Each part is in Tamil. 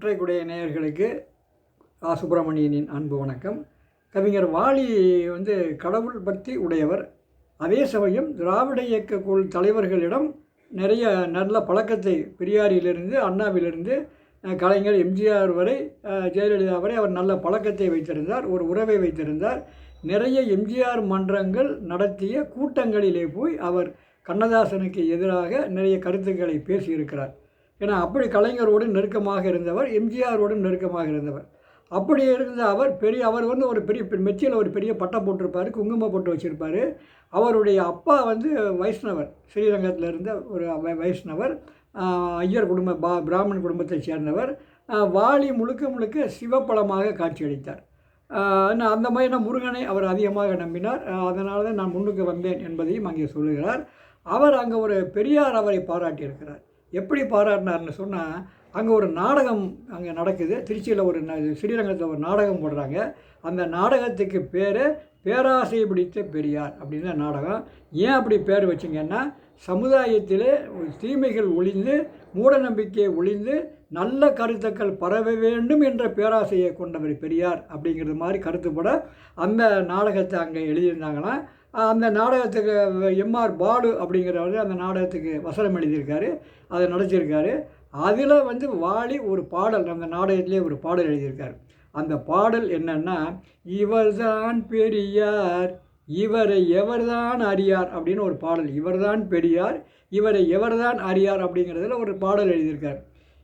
குற்றைக்குடைய நேயர்களுக்கு ஆ சுப்பிரமணியனின் அன்பு வணக்கம். கவிஞர் வாலி வந்து கடவுள் பக்தி உடையவர். அதே சமயம் திராவிட இயக்க குழு தலைவர்களிடம் நிறைய நல்ல பழக்கத்தை பெரியாரிலிருந்து அண்ணாவிலிருந்து கலைஞர் எம்ஜிஆர் வரை ஜெயலலிதா வரை அவர் நல்ல பழக்கத்தை வைத்திருந்தார் ஒரு உறவை வைத்திருந்தார். நிறைய எம்ஜிஆர் மன்றங்கள் நடத்திய கூட்டங்களிலே போய் அவர் கண்ணதாசனுக்கு எதிராக நிறைய கருத்துக்களை பேசியிருக்கிறார். ஏன்னா அப்படி கலைஞரோடு நெருக்கமாக இருந்தவர் எம்ஜிஆரோடு நெருக்கமாக இருந்தவர். அப்படி இருந்த அவர் பெரிய அவர் வந்து ஒரு பெரிய மெச்சியில் ஒரு பெரிய பட்டம் போட்டிருப்பார் குங்குமம் போட்டு வச்சுருப்பார். அவருடைய அப்பா வந்து வைஷ்ணவர் ஸ்ரீரங்கத்தில் இருந்த ஒரு வைஷ்ணவர் ஐயர் குடும்ப பா பிராமணன் குடும்பத்தைச் சேர்ந்தவர். வாலி முழுக்க முழுக்க சிவப்பழமாக காட்சியளித்தார். அந்த மாதிரி நான் முருகனை அவர் அதிகமாக நம்பினார். அதனால தான் நான் முன்னுக்கு வந்தேன் என்பதையும் அங்கே சொல்லுகிறார். அவர் அங்கே ஒரு பெரியார் அவரை பாராட்டியிருக்கிறார். எப்படி பாராட்டினார்னு சொன்னால் அங்கே ஒரு நாடகம் அங்கே நடக்குது. திருச்சியில் ஒரு ந- ஸ்ரீரங்கத்தில் ஒரு நாடகம் போடுறாங்க. அந்த நாடகத்துக்கு பேர் பேராசை பிடித்த பெரியார் அப்படின்னு நாடகம். ஏன் அப்படி பேர் வச்சிங்கன்னா சமுதாயத்தில் தீமைகள் ஒளிந்து மூடநம்பிக்கை ஒளிந்து நல்ல கருத்துக்கள் பரவ வேண்டும் என்ற பேராசையை கொண்டவர் பெரியார் அப்படிங்கிறது மாதிரி கருத்துப்பட அந்த நாடகத்தை அங்கே எழுதியிருந்தாங்கன்னா அந்த நாடகத்துக்கு எம்ஆர் பாலு அப்படிங்கிறவர் அந்த நாடகத்துக்கு வசனம் எழுதியிருக்காரு அதை நடிச்சிருக்காரு. அதில் வந்து வாலி ஒரு பாடல் அந்த நாடகத்திலே ஒரு பாடல் எழுதியிருக்காரு. அந்த பாடல் என்னென்னா இவர்தான் பெரியார் இவரை எவர்தான் அறியார் அப்படின்னு ஒரு பாடல். இவர்தான் பெரியார் இவரை எவர்தான் அறியார் அப்படிங்கிறதுல ஒரு பாடல் எழுதியிருக்கார்.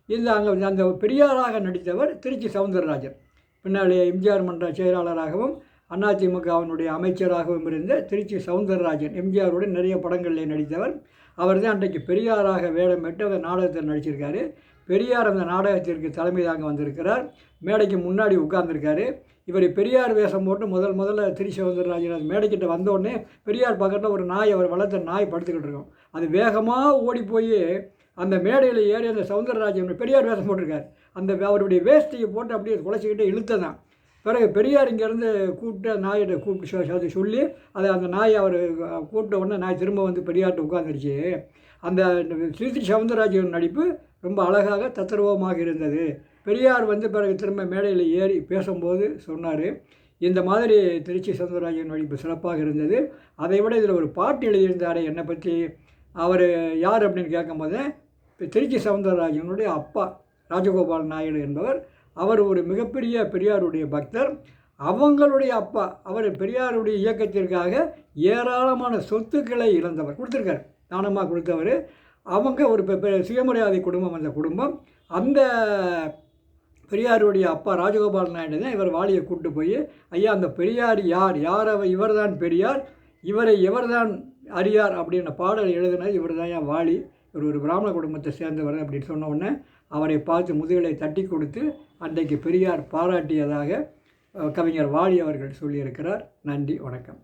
இந்த அங்கே அந்த பெரியாராக நடித்தவர் திருச்சி சவுந்தரராஜன். பின்னாலே எம்ஜிஆர் மன்ற செயலாளராகவும் அதிமுகவினுடைய அமைச்சராகவும் இருந்த திருச்சி சவுந்தரராஜன் எம்ஜிஆருடைய நிறைய படங்களில் நடித்தவர். அவர் தான் அன்றைக்கு பெரியாராக வேடமிட்டு அந்த நாடகத்தில் நடிச்சிருக்காரு. பெரியார் அந்த நாடகத்திற்கு தலைமை தாங்க வந்திருக்கிறார். மேடைக்கு முன்னாடி உட்கார்ந்துருக்காரு. இவர் பெரியார் வேஷம் போட்டு முதல் முதல்ல திரு சவுந்தரராஜன் அது மேடைக்கிட்ட வந்தோடனே பெரியார் பக்கத்தில் ஒரு நாய் அவர் வளர்த்த நாய் படுத்துக்கிட்டு இருக்கோம். அது வேகமாக ஓடி போய் அந்த மேடையில் ஏறி அந்த சவுந்தரராஜன் பெரியார் வேஷம் போட்டிருக்கார். அந்த அவருடைய வேஷ்டியை போட்டு அப்படியே குலைச்சிக்கிட்டு இழுத்ததான். பிறகு பெரியார் இங்கேருந்து கூப்பிட்டு அந்த நாயிட்ட கூப்பிட்டு சொல்லி அதை அந்த நாய் அவர் கூப்பிட்ட உடனே நாய் திரும்ப வந்து பெரியார்கிட்ட உட்காந்துருச்சு அந்த திருச்சி சவுந்தரராஜன் நடிப்பு ரொம்ப அழகாக தத்ரூபமாக இருந்தது. பெரியார் வந்து பிறகு திரும்ப மேடையில் ஏறி பேசும்போது சொன்னார் இந்த மாதிரி திருச்சி சவுந்தரராஜன் நடிப்பு சிறப்பாக இருந்தது. அதை விட இதில் ஒரு பாட்டு எழுதியிருந்தாரே என்னை பற்றி அவர் யார்? அப்படின்னு கேட்கும்போது திருச்சி சவுந்தரராஜனுடைய அப்பா ராஜகோபால் நாயுடு என்பவர். அவர் ஒரு மிகப்பெரிய பெரியாருடைய பக்தர். அவங்களுடைய அப்பா அவர் பெரியாருடைய இயக்கத்திற்காக ஏராளமான சொத்துக்களை இழந்தவர் கொடுத்துருக்காரு. தானமாக கொடுத்தவர். அவங்க ஒரு பெ- சுயமரியாதை குடும்பம் அந்த குடும்பம். அந்த பெரியாருடைய அப்பா ராஜகோபால் நாயுடு தான் இவர் வாலியை கூட்டு போய் ஐயா அந்த பெரியார் யார்? யார் அவர் இவர்தான் பெரியார். இவரை எவர்தான் அறியார்? அப்படின்ற பாடல் எழுதினது இவர் தான் வாலி. இவர் ஒரு பிராமண குடும்பத்தை சேர்ந்தவர் அப்படின்னு சொன்ன உடனே அவரை பார்த்து முதுகலை தட்டி கொடுத்து அன்றைக்கு பெரியார் பாராட்டியதாக கவிஞர் வாலி அவர்கள் சொல்லியிருக்கிறார். நன்றி வணக்கம்.